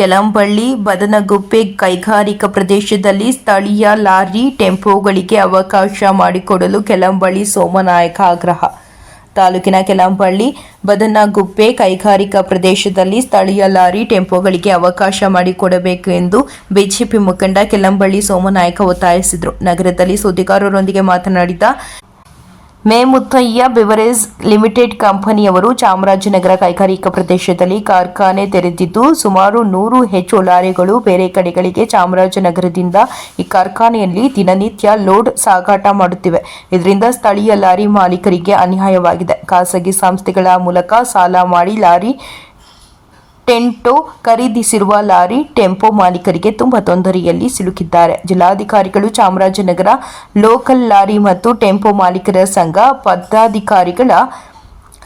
ಕೆಲಂಬಳ್ಳಿ ಬದನಗುಪ್ಪೆ ಕೈಗಾರಿಕಾ ಪ್ರದೇಶದಲ್ಲಿ ಸ್ಥಳೀಯ ಲಾರಿ ಟೆಂಪೋಗಳಿಗೆ ಅವಕಾಶ ಮಾಡಿಕೊಡಲು ಕೆಲಂಬಳ್ಳಿ ಸೋಮನಾಯಕ ಆಗ್ರಹ. ತಾಲೂಕಿನ ಕೆಲಂಬಳ್ಳಿ ಬದನಗುಪ್ಪೆ ಕೈಗಾರಿಕಾ ಪ್ರದೇಶದಲ್ಲಿ ಸ್ಥಳೀಯ ಲಾರಿ ಟೆಂಪೋಗಳಿಗೆ ಅವಕಾಶ ಮಾಡಿಕೊಡಬೇಕು ಎಂದು ಬಿಜೆಪಿ ಮುಖಂಡ ಕೆಲಂಬಳ್ಳಿ ಸೋಮನಾಯಕ ಒತ್ತಾಯಿಸಿದರು. ನಗರದಲ್ಲಿ ಸುದ್ದಿಗಾರರೊಂದಿಗೆ ಮಾತನಾಡಿದ ಮೇಮುತ್ತಯ್ಯ ಬಿವರೇಜ್ ಲಿಮಿಟೆಡ್ ಕಂಪನಿಯವರು ಚಾಮರಾಜನಗರ ಕೈಗಾರಿಕಾ ಪ್ರದೇಶದಲ್ಲಿ ಕಾರ್ಖಾನೆ ತೆರೆದಿದ್ದು, ಸುಮಾರು ನೂರು ಹೆಚ್ಚು ಲಾರಿಗಳು ಬೇರೆ ಕಡೆಗಳಿಗೆ ಚಾಮರಾಜನಗರದಿಂದ ಈ ಕಾರ್ಖಾನೆಯಲ್ಲಿ ದಿನನಿತ್ಯ ಲೋಡ್ ಸಾಗಾಟ ಮಾಡುತ್ತಿವೆ. ಇದರಿಂದ ಸ್ಥಳೀಯ ಲಾರಿ ಮಾಲೀಕರಿಗೆ ಅನ್ಯಾಯವಾಗಿದೆ. ಖಾಸಗಿ ಸಂಸ್ಥೆಗಳ ಮೂಲಕ ಸಾಲ ಮಾಡಿ ಲಾರಿ ಟೆಂಟೋ ಖರೀದಿಸಿರುವ ಲಾರಿ ಟೆಂಪೋ ಮಾಲೀಕರಿಗೆ ತುಂಬ ತೊಂದರೆಯಲ್ಲಿ ಸಿಲುಕಿದ್ದಾರೆ. ಜಿಲ್ಲಾಧಿಕಾರಿಗಳು ಚಾಮರಾಜನಗರ ಲೋಕಲ್ ಲಾರಿ ಮತ್ತು ಟೆಂಪೋ ಮಾಲೀಕರ ಸಂಘ, ಪದಾಧಿಕಾರಿಗಳ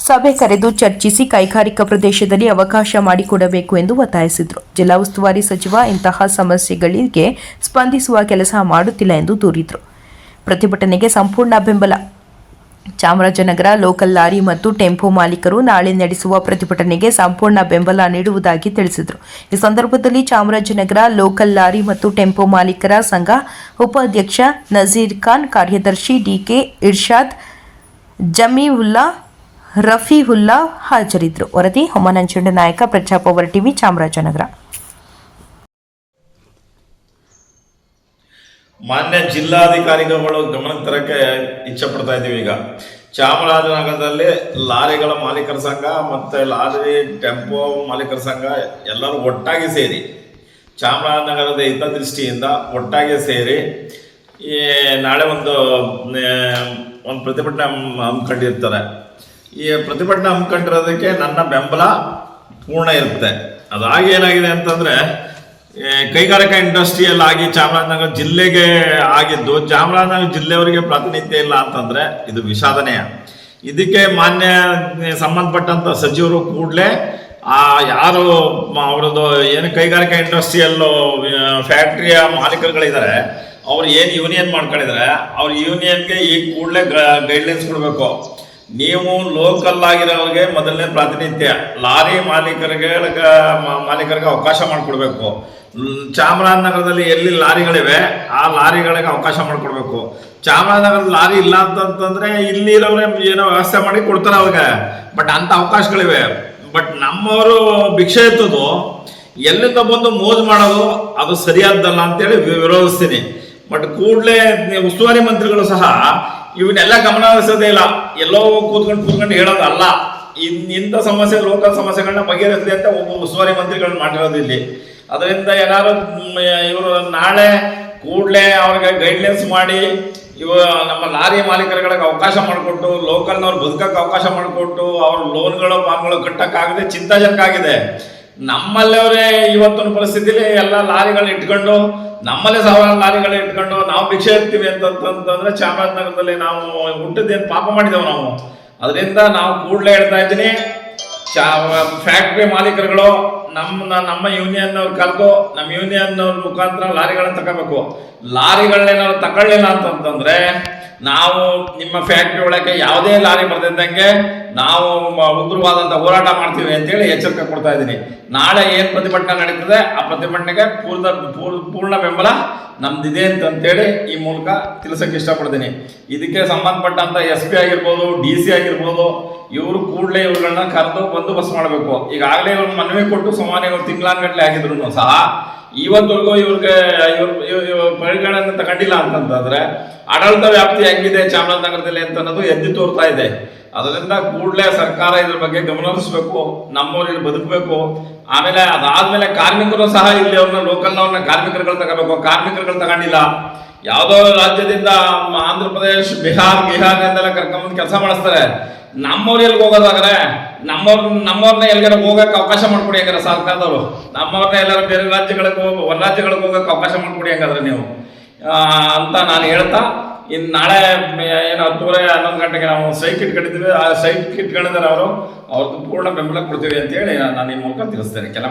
ಸಭೆ ಕರೆದು ಚರ್ಚಿಸಿ ಕೈಗಾರಿಕಾ ಪ್ರದೇಶದಲ್ಲಿ ಅವಕಾಶ ಮಾಡಿಕೊಡಬೇಕು ಎಂದು ಒತ್ತಾಯಿಸಿದರು. ಜಿಲ್ಲಾ ಉಸ್ತುವಾರಿ ಸಚಿವ, ಇಂತಹ ಸಮಸ್ಯೆಗಳಿಗೆ ಸ್ಪಂದಿಸುವ ಕೆಲಸ ಮಾಡುತ್ತಿಲ್ಲ ಎಂದು ದೂರಿದರು. ಪ್ರತಿಭಟನೆಗೆ ಸಂಪೂರ್ಣ ಬೆಂಬಲ ಚಾಮರಾಜನಗರ ಲೋಕಲ್ ಲಾರಿ ಮತ್ತು ಟೆಂಪೋ ಮಾಲೀಕರು ನಾಳೆ ನಡೆಸುವ ಪ್ರತಿಭಟನೆಗೆ ಸಂಪೂರ್ಣ ಬೆಂಬಲ ನೀಡುವುದಾಗಿ ತಿಳಿಸಿದರು. ಈ ಸಂದರ್ಭದಲ್ಲಿ ಚಾಮರಾಜನಗರ ಲೋಕಲ್ ಲಾರಿ ಮತ್ತು ಟೆಂಪೋ ಮಾಲೀಕರ ಸಂಘ ಉಪಾಧ್ಯಕ್ಷ ನಜೀರ್ ಖಾನ್, ಕಾರ್ಯದರ್ಶಿ ಡಿಕೆ ಇರ್ಷಾದ್, ಜಮೀವುಲ್ಲಾ, ರಫೀವುಲ್ಲಾ ಹಾಜರಿದ್ದರು. ವರದಿ ಹೊಮನಂಜುಂಡ ನಾಯಕ ಪ್ರಜಾಪವರ್ ಟಿವಿ, ಚಾಮರಾಜನಗರ. ಮಾನ್ಯ ಜಿಲ್ಲಾಧಿಕಾರಿಗಳು ಗಮನಕ್ಕೆ ತರಕ್ಕೆ ಇಚ್ಛೆ ಪಡ್ತಾ ಇದ್ದೀವಿ ಈಗ. ಚಾಮರಾಜನಗರದಲ್ಲಿ ಲಾರಿಗಳ ಮಾಲೀಕರ ಸಂಘ ಮತ್ತು ಲಾರಿ, ಟೆಂಪೋ ಮಾಲೀಕರ ಸಂಘ ಎಲ್ಲರೂ ಒಟ್ಟಾಗಿ ಸೇರಿ, ಚಾಮರಾಜನಗರದ ಹಿತದೃಷ್ಟಿಯಿಂದ ಒಟ್ಟಾಗಿ ಸೇರಿ, ಈ ನಾಳೆ ಒಂದು ಒಂದು ಪ್ರತಿಭಟನೆ ಹಮ್- ಹಮ್ಮಿಕೊಂಡಿರ್ತಾರೆ. ಈ ಪ್ರತಿಭಟನೆ ಹಮ್ಮಿಕೊಂಡಿರೋದಕ್ಕೆ ನನ್ನ ಬೆಂಬಲ ಪೂರ್ಣ ಇರುತ್ತೆ. ಅದಾಗಿ ಏನಾಗಿದೆ ಅಂತಂದರೆ ಕೈಗಾರಿಕಾ ಇಂಡಸ್ಟ್ರಿಯಲ್ ಆಗಿ ಚಾಮರಾಜನಗರ ಜಿಲ್ಲೆಗೆ ಆಗಿದ್ದು, ಚಾಮರಾಜನಗರ ಜಿಲ್ಲೆಯವರಿಗೆ ಪ್ರಾತಿನಿಧ್ಯ ಇಲ್ಲ ಅಂತಂದ್ರೆ ಇದು ವಿಷಾದನೆಯ. ಇದಕ್ಕೆ ಮಾನ್ಯ ಸಂಬಂಧಪಟ್ಟಂತ ಸಚಿವರು ಕೂಡಲೇ, ಆ, ಯಾರು ಅವರದು ಅವರದ್ದು ಏನು ಕೈಗಾರಿಕಾ ಇಂಡಸ್ಟ್ರಿಯಲ್ ಫ್ಯಾಕ್ಟ್ರಿಯ ಮಾಲೀಕರುಗಳಿದ್ದಾರೆ, ಅವ್ರು ಏನು ಯೂನಿಯನ್ ಮಾಡ್ಕೊಂಡಿದ್ದಾರೆ, ಅವ್ರ ಯೂನಿಯನ್ಗೆ ಈಗ ಕೂಡಲೇ ಗೈಡ್ಲೈನ್ಸ್ ಕೊಡಬೇಕು. ನೀವು ಲೋಕಲ್ ಆಗಿರೋರಿಗೆ ಮೊದಲನೇ ಪ್ರಾತಿನಿಧ್ಯ. ಲಾರಿ ಮಾಲೀಕರಿಗೆ ಮಾಲೀಕರಿಗೆ ಅವಕಾಶ ಮಾಡಿಕೊಡ್ಬೇಕು. ಚಾಮರಾಜನಗರದಲ್ಲಿ ಎಲ್ಲಿ ಲಾರಿಗಳಿವೆ, ಆ ಲಾರಿಗಳಿಗೆ ಅವಕಾಶ ಮಾಡಿಕೊಡ್ಬೇಕು. ಚಾಮರಾಜನಗರದ ಲಾರಿ ಇಲ್ಲ ಅಂತಂತಂದ್ರೆ ಇಲ್ಲಿರೋರೇ ಏನೋ ವ್ಯವಸ್ಥೆ ಮಾಡಿ ಕೊಡ್ತಾರೆ ಅವ್ರಿಗೆ. ಬಟ್ ಅಂತ ಅವಕಾಶಗಳಿವೆ. ಬಟ್ ನಮ್ಮವರು ಭಿಕ್ಷೆ ಎತ್ತದು, ಎಲ್ಲಿಂದ ಬಂದು ಮೋಜು ಮಾಡೋದು, ಅದು ಸರಿಯಾದ್ದಲ್ಲ ಅಂತೇಳಿ ವಿರೋಧಿಸ್ತೀನಿ. ಬಟ್ ಕೂಡಲೇ ಉಸ್ತುವಾರಿ ಮಂತ್ರಿಗಳು ಸಹ ಇವನ್ನೆಲ್ಲ ಗಮನ ಹರಿಸೋದೇ ಇಲ್ಲ. ಎಲ್ಲೋ ಕೂತ್ಕೊಂಡು ಕೂತ್ಕೊಂಡು ಹೇಳೋದಲ್ಲ ಇಂಥ ಸಮಸ್ಯೆ, ಲೋಕಲ್ ಸಮಸ್ಯೆಗಳನ್ನ ಬಗೆಹರಿಸಲಿ ಅಂತ ಒಬ್ಬ ಉಸ್ತುವಾರಿ ಮಂತ್ರಿಗಳನ್ನ ಮಾಡಿರೋದು ಇಲ್ಲಿ. ಅದರಿಂದ ಏನಾದ್ರು ಇವರು ನಾಳೆ ಕೂಡಲೇ ಅವ್ರಿಗೆ ಗೈಡ್ಲೈನ್ಸ್ ಮಾಡಿ, ಇವ ನಮ್ಮ ಲಾರಿ ಮಾಲೀಕರುಗಳಿಗೆ ಅವಕಾಶ ಮಾಡಿಕೊಟ್ಟು ಲೋಕಲ್ನವ್ರು ಬದುಕಕ್ಕೆ ಅವಕಾಶ ಮಾಡಿಕೊಟ್ಟು, ಅವ್ರ ಲೋನ್ಗಳು ಪಾನ್ಗಳು ಕಟ್ಟಕ್ಕಾಗದೆ ಚಿಂತಾಜನಕ ಆಗಿದೆ. ನಮ್ಮಲ್ಲವರೇ ಇವತ್ತಿನ ಪರಿಸ್ಥಿತಿಲಿ ಎಲ್ಲ ಲಾರಿಗಳನ್ನ ಇಟ್ಕೊಂಡು, ನಮ್ಮಲ್ಲೇ ಸಾವಿರಾರು ಲಾರಿಗಳನ್ನ ಇಟ್ಕೊಂಡು ನಾವು ಭಿಕ್ಷೆ ಇರ್ತೀವಿ ಅಂತಂತಂದ್ರೆ ಚಾಮರಾಜನಗರದಲ್ಲಿ ನಾವು ಹುಟ್ಟಿದ್ದೇನು ಪಾಪ ಮಾಡಿದೆವು ನಾವು. ಅದರಿಂದ ನಾವು ಕೂಡಲೇ ಹೇಳ್ತಾ ಇದ್ದೀನಿ, ಚಾ ಫ್ಯಾಕ್ಟ್ರಿ ಮಾಲೀಕರುಗಳು, ನಮ್ಮ ನಮ್ಮ ಯೂನಿಯನ್ ಅವ್ರು ಕರೆದು, ನಮ್ಮ ಯೂನಿಯನ್ ಅವ್ರ ಮುಖಾಂತರ ಲಾರಿಗಳನ್ನ ತಗೋಬೇಕು. ಲಾರಿಗಳನ್ನೇನಾದ್ರು ತಗೊಳ್ಳಿಲ್ಲ ಅಂತಂತಂದ್ರೆ ನಾವು ನಿಮ್ಮ ಫ್ಯಾಕ್ಟ್ರಿ ಒಳಗೆ ಯಾವುದೇ ಲಾರಿ ಬರ್ತಿದ್ದಂಗೆ ನಾವು ಉಗ್ರವಾದಂಥ ಹೋರಾಟ ಮಾಡ್ತೀವಿ ಅಂತೇಳಿ ಎಚ್ಚರಿಕೆ ಕೊಡ್ತಾ ಇದ್ದೀನಿ. ನಾಳೆ ಏನು ಪ್ರತಿಭಟನೆ ನಡೀತದೆ, ಆ ಪ್ರತಿಭಟನೆಗೆ ಪೂರ್ಣ ಪೂರ್- ಪೂರ್ಣ ಬೆಂಬಲ ನಮ್ದಿದೆ ಅಂತಂತೇಳಿ ಈ ಮೂಲಕ ತಿಳಿಸಕ್ಕೆ ಇಷ್ಟಪಡ್ತೀನಿ. ಇದಕ್ಕೆ ಸಂಬಂಧಪಟ್ಟಂಥ ಎಸ್ ಪಿ ಆಗಿರ್ಬೋದು, ಡಿ ಸಿ ಆಗಿರ್ಬೋದು, ಇವರು ಕೂಡಲೇ ಇವ್ರನ್ನ ಕರೆದು ಬಸ್ ಮಾಡಬೇಕು. ಈಗಾಗಲೇ ಇವ್ರನ್ನ ಮನವಿ ಕೊಟ್ಟು ಸುಮಾರು ಇವ್ರು ತಿಂಗಳಾನ್ಗಟ್ಲೆ ಆಗಿದ್ರು ಸಹ ಇವತ್ತವರೆಗೂ ಇವ್ರಿಗೆ ಇವ್ರ ಪರಿಗಣನೆ ತಗೊಂಡಿಲ್ಲ ಅಂತಂತಂದ್ರೆ ಆಡಳಿತ ವ್ಯಾಪ್ತಿ ಹೆಂಗಿದೆ ಚಾಮರಾಜನಗರದಲ್ಲಿ ಅಂತ ಅನ್ನೋದು ಎದ್ದು ತೋರ್ತಾ ಇದೆ. ಅದರಿಂದ ಕೂಡಲೇ ಸರ್ಕಾರ ಇದ್ರ ಬಗ್ಗೆ ಗಮನ ಹರಿಸ್ಬೇಕು, ನಮ್ಮವ್ರು ಇಲ್ಲಿ ಬದುಕಬೇಕು. ಆಮೇಲೆ ಅದಾದ್ಮೇಲೆ ಕಾರ್ಮಿಕರು ಸಹ ಇಲ್ಲಿ ಅವ್ರನ್ನ ಲೋಕಲ್ನವ್ರನ್ನ ಕಾರ್ಮಿಕರುಗಳು ತಗೋಬೇಕು. ಕಾರ್ಮಿಕರುಗಳು ತಗೊಂಡಿಲ್ಲ. ಯಾವುದೋ ರಾಜ್ಯದಿಂದ ಆಂಧ್ರ ಪ್ರದೇಶ್, ಬಿಹಾರ್ ಬಿಹಾರ್ನಿಂದೆಲ್ಲ ಕರ್ಕೊಂಬಂದು ಕೆಲಸ ಮಾಡಿಸ್ತಾರೆ. ನಮ್ಮವ್ರು ಎಲ್ಲಿಗೆ ಹೋಗೋದಾಗ್ರೆ ನಮ್ಮವ್ರ ನಮ್ಮವ್ರನ್ನ ಎಲ್ಲಿಗಾರ ಹೋಗಕ್ಕೆ ಅವಕಾಶ ಮಾಡ್ಕೊಡಿ ಹಂಗಾರೆ ಸರ್ಕಾರದವರು. ನಮ್ಮವ್ರನ್ನ ಎಲ್ಲರೂ ಬೇರೆ ರಾಜ್ಯಗಳಿಗೆ ಹೋಗ, ಹೊರ ರಾಜ್ಯಗಳಿಗೆ ಹೋಗಕ್ಕೆ ಅವಕಾಶ ಮಾಡಿಕೊಡಿ ಹಂಗಾದ್ರೆ ನೀವು. ಅಂತ ನಾನು ಹೇಳ್ತಾ ಇನ್ನು ನಾಳೆ ಏನು ಹತ್ತೂವರೆ ಹನ್ನೊಂದು ಗಂಟೆಗೆ ನಾವು ಸೈಟ್ ಇಟ್ಕೊಂಡಿದ್ದೀವಿ. ಆ ಸೈಟ್ ಇಟ್ಕೊಂಡಿದ್ದಾರೆ ಅವರು. ಅವ್ರದ್ದು ಪೂರ್ಣ ಬೆಂಬಲ ಕೊಡ್ತೀವಿ ಅಂತೇಳಿ ನಾನು ನಿಮ್ಮ ಮೂಲಕ ತಿಳಿಸ್ತೇನೆ. ಕೆಲ